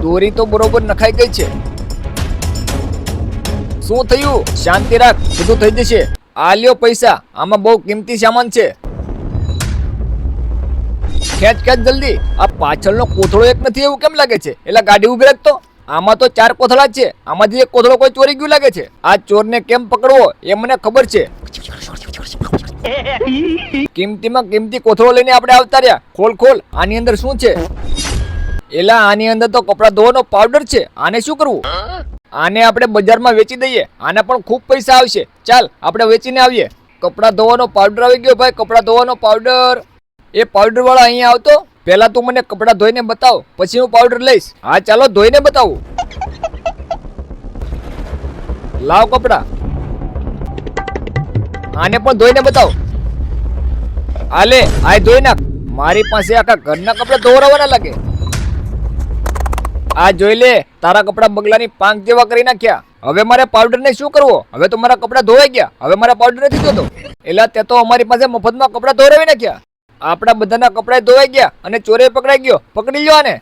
દોરી તો બરોબર નખાઈ ગઈ છે. શું થયું? શાંતિ રાખ, બધું થઈ જશે. આ લ્યો પૈસા, આમાં બહુ કિંમતી સામાન છે. ખેંચ ખેંચ જલ્દી. આ પાછળનો કોથળો એક નથી એવું કેમ લાગે છે? એટલે ગાડી ઊભી રાખતો આમાં તો ચાર કોથળા છે. આમાંથી એક કોથળો કોઈ ચોરી ગયું લાગે છે? આ ચોરને કેમ પકડવો એ મને ખબર છે. કિંમતીમાં કિંમતી કોથળો લઈને આપણે આવતા રહ્યા. ખોલ ખોલ, આની અંદર શું છે? એલા, આની અંદર તો કપડા ધોવાનો પાવડર છે. આને શું કરવું? આને આપણે બજારમાં વેચી દઈએ. આના પણ ખૂબ પૈસા આવશે. ચાલ, આપણે વેચીને આવીએ. કપડા ધોવાનો પાવડર આવી ગયો ભાઈ, કપડા ધોવાનો પાવડર એ પાવડર વાળા અહીંયા આવતો. પહેલા તું મને કપડા ધોઈને બતાવ, પછી હું પાવડર લઈશ. હા, ચાલો, ધોઈને બતાવું. લાવ કપડા. આને પણ ધોઈને બતાવ. આલે આ ધોઈ નાખ. મારી પાસે આખા ઘરના કપડા ધોવરાવાના લાગે. આ જોઈ લે, તારા કપડા બગલાની પાંખ જેવા કરી નાખ્યા. હવે મારે પાવડર ને શું કરવો? હવે તો મારા કપડા ધોવાઈ ગયા. હવે મારા પાવડર નથી જોતો એટલે તે તો અમારી પાસે મફતમાં કપડા ધોરાવી નાખ્યા. આપણા બધાના કપડા ધોવાઈ ગયા અને ચોરે પકડાઈ ગયો. પકડી લ્યો આને.